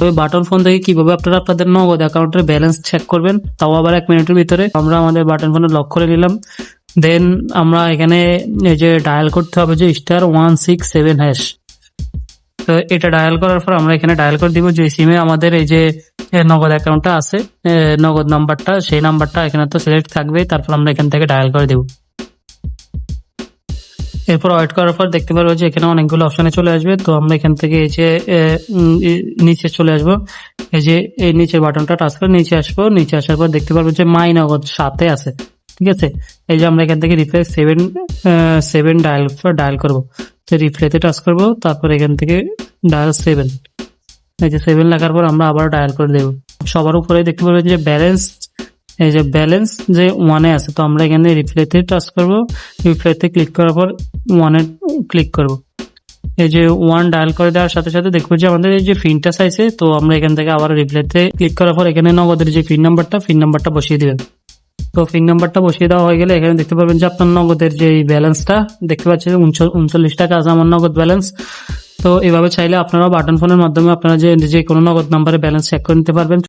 তবে button phone থেকে কীভাবে আপনারা আপনাদের নগদ অ্যাকাউন্টের ব্যালেন্স চেক করবেন, তাও আবার এক মিনিটের ভিতরে আমরা আমাদের বাটন ফোনে লক করে নিলাম। দেন আমরা এখানে এই যে ডায়াল করতে হবে যে star one six seven hash তো এটা ডায়াল করার পর আমরা এখানে ডায়াল করে দিব যে সিমে আমাদের এই যে নগদ অ্যাকাউন্টটা আছে নগদ নাম্বারটা সেই নাম্বারটা এখানে তো সিলেক্ট থাকবে তারপর আমরা এখান থেকে ডায়াল করে দেব। এরপর ওয়েট করার পর দেখতে পারব যে এখানে অনেকগুলো অপশনে চলে আসবে। তো আমরা এখান থেকে এই যে নিচে চলে আসব। এই যে, এই নিচের বাটনটা টাচ করে নিচে আসব। নিচে আসার পর দেখতে পারব যে মাই নগদ সাথে আছে। ঠিক আছে? এই যে আমরা এখান থেকে replay seven seven dial dial করব। তো রিপ্লেতে টাচ করব। তারপর এখান থেকে ডায়াল সেভেন এই যে সেভেন লেখার পর আমরা আবার ডায়াল করে দেবো। সবার উপরে দেখতে পারবেন যে ব্যালেন্স এই যে ব্যালেন্স যে ওয়ানে আছে, তো আমরা এখানে রিপ্লেতে টাচ করব। রিপ্লেতে ক্লিক করার পর ওয়ানে ক্লিক করব। এই যে ওয়ান ডায়াল করে দেওয়ার সাথে সাথে দেখব যে আমাদের এই যে ফিনটা চাইছে, তো আমরা এখান থেকে আবার রিপ্লেতে ক্লিক করার পর এখানে নগদের যে ফিন নাম্বারটা ফিন নাম্বারটা বসিয়ে দেবেন। তো ফিন নাম্বারটা বসিয়ে দেওয়া হয়ে গেলে এখানে দেখতে পারবেন যে আপনার নগদের যে ব্যালেন্সটা দেখতে পাচ্ছেন উনচল্লিশ টাকা আছে আমার নগদ ব্যালেন্স তো এভাবে চাইলে আপনারা বাটন ফোনের মাধ্যমে আপনারা যে যে কোনো নগদ নাম্বারে ব্যালেন্স চেক করে নিতে পারবেন।